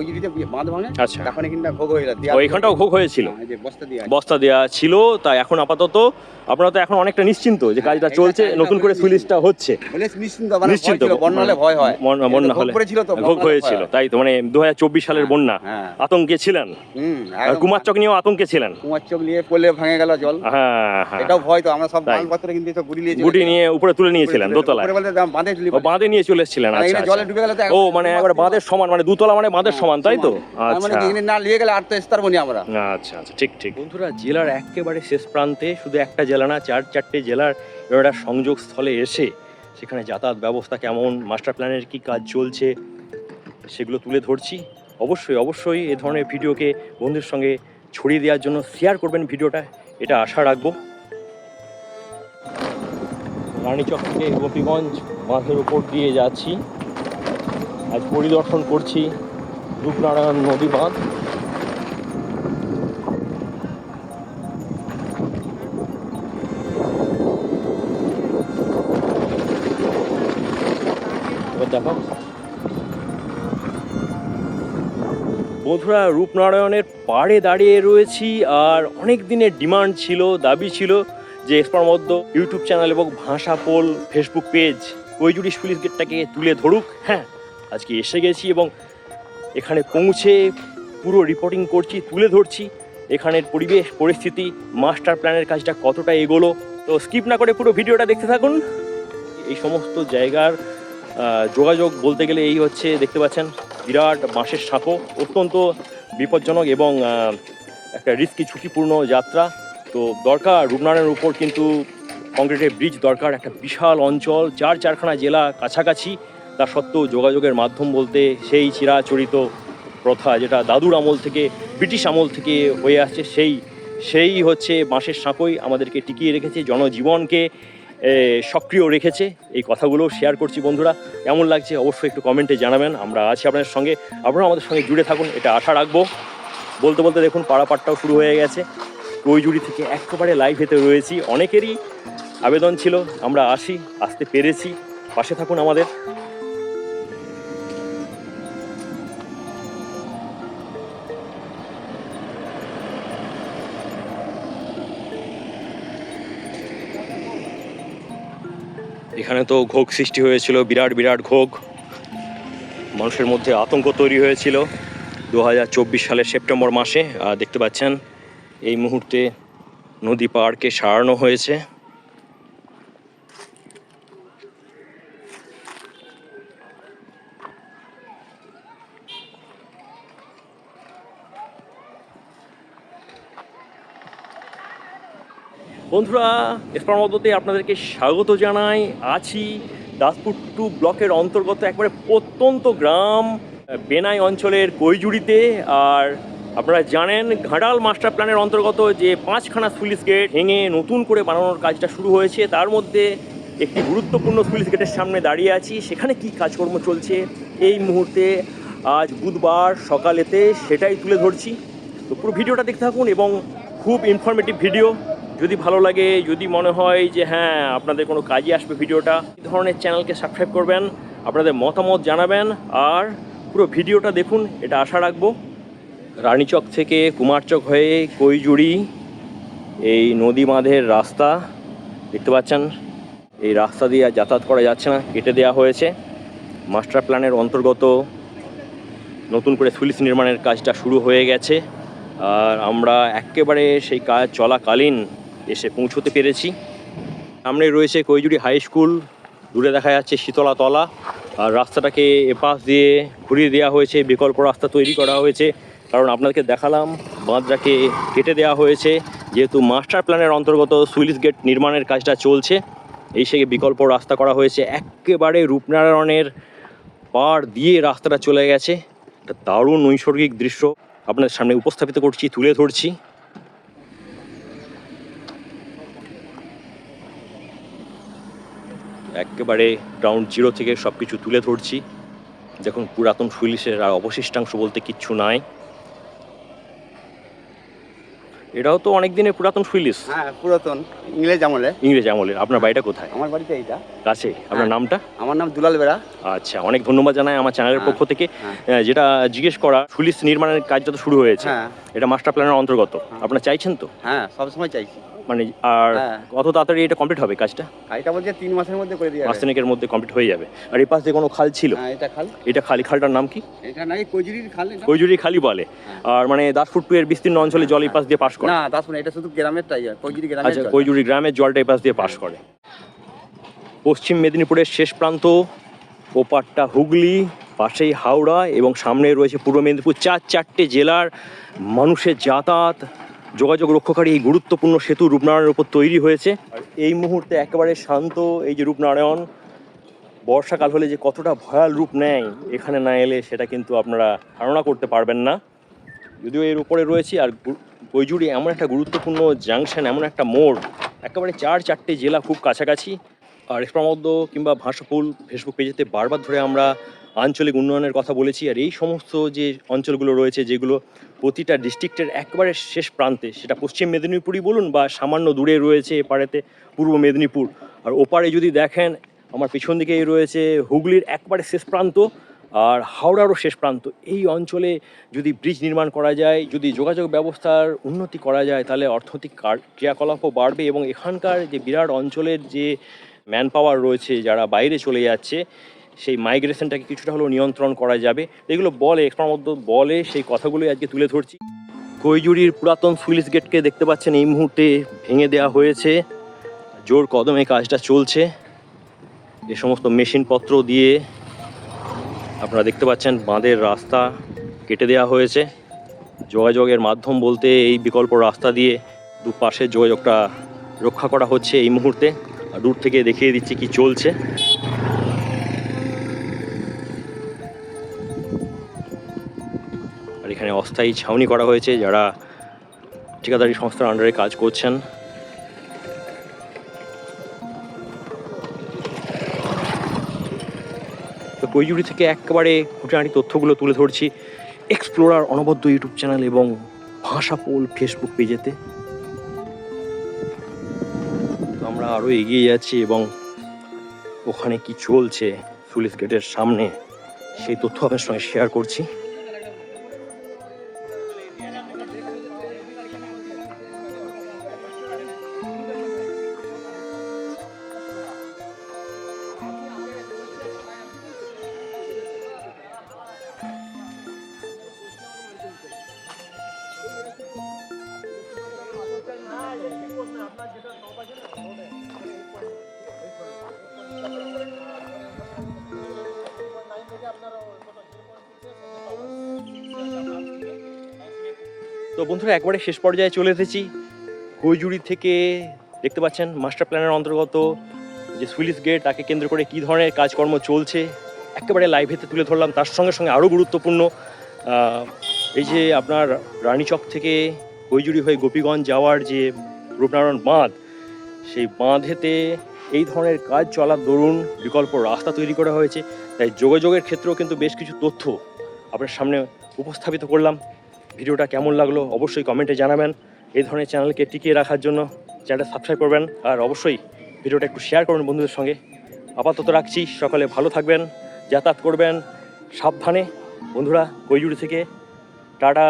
কৈজুরিতে বাঁধ ভাঙে আচ্ছা। তখন এখানটা ভোগ হয়ে গেল ওইখানটাও ঘোগ হয়েছিল? বস্তা দিয়ে বস্তা দেওয়া ছিল তা এখন আপাতত আপনারা তো এখন অনেকটা নিশ্চিন্ত যে কাজটা চলছে নতুন করে সুইলিশটা হচ্ছে। নিশ্চিন্ত নিশ্চিন্ত নিশ্চিন্ত বন্যা ভয় হয়। বন্যা- এটা তো বন্যা ভোগ হলে। ঘোগ হয়েছিল তাই তো মানে দু সালের বন্যা। আতঙ্কে ছিলেন? কুমার চক নিয়েও আতঙ্কে ছিলেন? কুমার চোখ নিয়ে পড়লে ভাঙে গেল জল। হ্যাঁ হ্যাঁ। এটাও ভয় তো আমরা সব মালপত্র কিন্তু সব গুড়ি নিয়ে গুটি নিয়ে উপরে তুলে নিয়েছিলেন দাম বাঁধে নিয়ে চলে এসেছিলেন মানে আচ্ছা আচ্ছা। জলে ডুবে গেলে ও মানে একবার বাঁধের সমান মানে দুতলা মানে বাঁধের সমান তাই তো? মানে আচ্ছা। না নিয়ে গেলে আর তো আমরা। আচ্ছা আচ্ছা ঠিক ঠিক। বন্ধুরা জেলার একেবারে শেষ প্রান্তে শুধু একটা জেলা না চার চারটে জেলার একটা সংযোগ স্থলে এসে সেখানে যাতায়াত ব্যবস্থা কেমন মাস্টার প্ল্যানের কি কাজ চলছে সেগুলো তুলে ধরছি। অবশ্যই অবশ্যই এ ধরনের ভিডিওকে বন্ধুদের সঙ্গে ছড়িয়ে দেওয়ার জন্য শেয়ার করবেন ভিডিওটা এটা আশা রাখব। রানীচক থেকে গোপীগঞ্জ বাঁধের উপর দিয়ে যাচ্ছি। আজ পরিদর্শন করছি। রূপনারায়ণ নদী বাঁধ। দেখো বন্ধুরা রূপনারায়ণের পাড়ে দাঁড়িয়ে রয়েছি আর অনেক দিনের ডিমান্ড ছিল, দাবি ছিল যে এসপার মধ্য ইউটিউব চ্যানেল এবং ভাষা পোল ফেসবুক পেজ কৈজুরি পুলিশ গেটটাকে তুলে ধরুক। হ্যাঁ আজকে এসে গেছি এবং এখানে পৌঁছে পুরো রিপোর্টিং করছি, তুলে ধরছি। এখানের পরিবেশ, পরিস্থিতি মাস্টার প্ল্যানের কাজটা কতটা এগোলো। তো স্কিপ না করে পুরো ভিডিওটা দেখতে থাকুন। এই সমস্ত জায়গার যোগাযোগ বলতে গেলে এই হচ্ছে, দেখতে পাচ্ছেন, বিরাট বাঁশের সাঁকো। অত্যন্ত বিপজ্জনক এবং একটা রিস্কি ঝুঁকিপূর্ণ যাত্রা। তো দরকার, রূপনারায়ণের উপর কিন্তু কংক্রিটের ব্রিজ দরকার। একটা বিশাল অঞ্চল, চার চারখানা জেলা কাছাকাছি। তা সত্ত্বেও যোগাযোগের মাধ্যম বলতে সেই চিরাচরিত প্রথা যেটা দাদুর আমল থেকে, ব্রিটিশ আমল থেকে হয়ে আসছে, সেই সেই হচ্ছে বাঁশের সাঁকোই আমাদেরকে টিকিয়ে রেখেছে, জনজীবনকে সক্রিয় রেখেছে। এই কথাগুলো শেয়ার করছি বন্ধুরা। কেমন লাগছে অবশ্যই একটু কমেন্টে জানাবেন। আমরা আছি আপনাদের সঙ্গে। আপনারা আমাদের সঙ্গে জুড়ে থাকুন, এটা আশা রাখব। বলতে বলতে দেখুন পাড়াপাটটাও শুরু হয়ে গেছে। কৈজুড়ি থেকে একেবারে লাইভ হেতে রয়েছি। অনেকেরই আবেদন ছিল, আমরা আসি, আসতে পেরেছি। পাশে থাকুন আমাদের। এখানে তো ঘোগ সৃষ্টি হয়েছিল, বিরাট বিরাট ঘোগ মানুষের মধ্যে আতঙ্ক তৈরি হয়েছিল দু হাজার চব্বিশ সালের সেপ্টেম্বর মাসে। দেখতে পাচ্ছেন, এই মুহূর্তে নদী পাহাড়কে সারানো হয়েছে। বন্ধুরা এসপার মধ্যতে আপনাদেরকে স্বাগত জানাই। আছি দাসপুর টু ব্লকের অন্তর্গত একবারে প্রত্যন্ত গ্রাম, বেনাই অঞ্চলের কৈজুড়িতে। আর আপনারা জানেন, ঘাটাল মাস্টার প্ল্যানের অন্তর্গত যে পাঁচখানা সুইলিশ গেট ভেঙে নতুন করে বানানোর কাজটা শুরু হয়েছে, তার মধ্যে একটি গুরুত্বপূর্ণ সুইলিশ গেটের সামনে দাঁড়িয়ে আছি। সেখানে কি কাজকর্ম চলছে এই মুহূর্তে, আজ বুধবার সকালেতে সেটাই তুলে ধরছি। তো পুরো ভিডিওটা দেখতে থাকুন এবং খুব ইনফরমেটিভ ভিডিও যদি ভালো লাগে, যদি মনে হয় যে হ্যাঁ আপনাদের কোনো কাজে আসবে ভিডিওটা, এই ধরনের চ্যানেলকে সাবস্ক্রাইব করবেন, আপনাদের মতামত জানাবেন, আর পুরো ভিডিওটা দেখুন, এটা আশা রাখব। রানীচক থেকে কুমারচক হয়ে কৈজুড়ি, এই নদী বাঁধের রাস্তা, দেখতে পাচ্ছেন? এই রাস্তা দিয়ে যাতায়াত করা যাচ্ছে না, কেটে দেওয়া হয়েছে। মাস্টার প্ল্যানের অন্তর্গত নতুন করে সুইলিশ নির্মাণের কাজটা শুরু হয়ে গেছে, আর আমরা একেবারে সেই কাজ চলাকালীন এসে পৌঁছতে পেরেছি। সামনে রয়েছে কৈজুরি হাই স্কুল। দূরে দেখা যাচ্ছে শীতলা তলা। আর রাস্তাটাকে এপাশ দিয়ে ঘুরিয়ে দেওয়া হয়েছে, বিকল্প রাস্তা তৈরি করা হয়েছে। কারণ আপনাদেরকে দেখালাম, বাঁধটাকে কেটে দেওয়া হয়েছে। যেহেতু মাস্টার প্ল্যানের অন্তর্গত সুইলিশ গেট নির্মাণের কাজটা চলছে, এই সে বিকল্প রাস্তা করা হয়েছে। একেবারে রূপনারায়ণের পাড় দিয়ে রাস্তাটা চলে গেছে। একটা দারুণ নৈসর্গিক দৃশ্য আপনাদের সামনে উপস্থাপিত করছি, তুলে ধরছি। একেবারে গ্রাউন্ড জিরো থেকে সব কিছু তুলে ধরছি। দেখুন পুরাতন ফুলিশের আর অবশিষ্টাংশ বলতে কিচ্ছু নাই। এটাও তো অনেক দিনের পুরাতন সুইলিস হ্যাঁ পুরাতন। ইংরেজ আমলে। ইংরেজ আমলের আপনার বাড়িটা কোথায়? আমার বাড়িতে এইটা। কাছে? আপনার হ্যাঁ। নামটা? আমার নাম দুলাল বেড়া। আচ্ছা অনেক ধন্যবাদ জানাই আমার চ্যানেলের হ্যাঁ, পক্ষ থেকে। হ্যাঁ। যেটা জিজ্ঞেস করা সুলিস নির্মাণের কাজটা তো শুরু হয়েছে হ্যাঁ। এটা মাস্টার প্ল্যানের অন্তর্গত। হ্যাঁ। আপনারা চাইছেন তো? হ্যাঁ সবসময় চাইছি। মানে আর হ্যাঁ। কত তাড়াতাড়ি এটা কমপ্লিট হবে কাজটা? গাড়িটা বলছে তিন মাসের মধ্যে করে দিয়ে যাবে। দিনের মধ্যে কমপ্লিট হয়ে যাবে। আর এই পাশ দিয়ে কোনো খাল ছিল হ্যাঁ এটা খাল। এটা খালি খালটার নাম কি? এটা নাকি কজুরির খাল এটা? কৈজুরি খালি বলে। হ্যাঁ। আর মানে দাসপুর টু এর বিস্তীর্ণ অঞ্চলে জল এই পাশ দিয়ে পাস করে। না দাস মানে এটা শুধু গ্রামের টাই কজুরি গ্রামের আচ্ছা। কৈজুরি গ্রামের জলটা এই পাশ দিয়ে পাস করে। পশ্চিম মেদিনীপুরের শেষ প্রান্ত ওপারটা হুগলি পাশেই হাওড়া এবং সামনে রয়েছে পূর্ব মেদিনীপুর। চার চারটে জেলার মানুষের যাতায়াত যোগাযোগ রক্ষাকারী এই গুরুত্বপূর্ণ সেতু রূপনারায়ণের উপর তৈরি হয়েছে। আর এই মুহূর্তে একেবারে শান্ত এই যে রূপনারায়ণ, বর্ষাকাল হলে যে কতটা ভয়াল রূপ নেয় এখানে না এলে সেটা কিন্তু আপনারা ধারণা করতে পারবেন না। যদিও এর উপরে রয়েছে আর গু- কৈজুড়ি এমন একটা গুরুত্বপূর্ণ জাংশন, এমন একটা মোড়, একেবারে চার চারটে জেলা খুব কাছাকাছি। আর এক্সপ্রা মধ্য কিংবা ভাষাপুল ফেসবুক পেজেতে বারবার ধরে আমরা আঞ্চলিক উন্নয়নের কথা বলেছি। আর এই সমস্ত যে অঞ্চলগুলো রয়েছে, যেগুলো প্রতিটা ডিস্ট্রিক্টের একবারে শেষ প্রান্তে, সেটা পশ্চিম মেদিনীপুরই বলুন বা সামান্য দূরে রয়েছে এপারেতে, পূর্ব মেদিনীপুর। আর ওপারে যদি দেখেন, আমার পিছন দিকেই রয়েছে হুগলির একবারে শেষ প্রান্ত আর হাওড়ারও শেষ প্রান্ত। এই অঞ্চলে যদি ব্রিজ নির্মাণ করা যায়, যদি যোগাযোগ ব্যবস্থার উন্নতি করা যায়, তাহলে অর্থনৈতিক কার- ক্রিয়াকলাপও বাড়বে এবং এখানকার যে বিরাট অঞ্চলের যে ম্যান পাওয়ার রয়েছে, যারা বাইরে চলে যাচ্ছে সেই মাইগ্রেশনটাকে কিছুটা হলেও নিয়ন্ত্রণ করা যাবে। এগুলো বলে এক্সপার বলে সেই কথাগুলোই আজকে তুলে ধরছি। কৈজুরির পুরাতন সুইলিশ গেটকে দেখতে পাচ্ছেন, এই মুহূর্তে ভেঙে দেওয়া হয়েছে। জোর কদমে কাজটা চলছে। এ সমস্ত মেশিনপত্র দিয়ে আপনারা দেখতে পাচ্ছেন, বাঁধের রাস্তা কেটে দেওয়া হয়েছে। যোগাযোগের মাধ্যম বলতে এই বিকল্প রাস্তা দিয়ে দুপাশের যোগাযোগটা রক্ষা করা হচ্ছে এই মুহূর্তে। দূর থেকে দেখিয়ে দিচ্ছি কি চলছে। এখানে অস্থায়ী ছাউনি করা হয়েছে, যারা ঠিকাদারি সংস্থার আন্ডারে কাজ করছেন। তো কৈজুড়ি থেকে একেবারে খুঁটিনাটি তথ্যগুলো তুলে ধরছি এক্সপ্লোরার অনবদ্য ইউটিউব চ্যানেল এবং ভাষা পোল ফেসবুক পেজেতে আমরা আরও এগিয়ে যাচ্ছি এবং ওখানে কি চলছে সুলিশ গেটের সামনে, সেই তথ্য আপনার সঙ্গে শেয়ার করছি। তো বন্ধুরা, একবারে শেষ পর্যায়ে চলে এসেছি। কৈজুড়ি থেকে দেখতে পাচ্ছেন মাস্টার প্ল্যানের অন্তর্গত যে সুইলিশ গেট, তাকে কেন্দ্র করে কী ধরনের কাজকর্ম চলছে। একেবারে লাইভেতে তুলে ধরলাম, তার সঙ্গে সঙ্গে আরও গুরুত্বপূর্ণ এই যে আপনার রানীচক থেকে কৈজুড়ি হয়ে গোপীগঞ্জ যাওয়ার যে রূপনারায়ণ বাঁধ, সেই বাঁধেতে এই ধরনের কাজ চলার দরুন বিকল্প রাস্তা তৈরি করা হয়েছে। তাই যোগাযোগের ক্ষেত্রেও কিন্তু বেশ কিছু তথ্য আপনার সামনে উপস্থাপিত করলাম। ভিডিওটা কেমন লাগল অবশ্যই কমেন্টে জানাবেন। এই ধরনের চ্যানেলকে টিকিয়ে রাখার জন্য চ্যানেলটা সাবস্ক্রাইব করবেন। আর অবশ্যই ভিডিওটা একটু শেয়ার করবেন বন্ধুদের সঙ্গে। আপাতত রাখছি, সকালে ভালো থাকবেন, যাতায়াত করবেন, সাবধানে। বন্ধুরা, কৈজুড়ি থেকে। টাটা।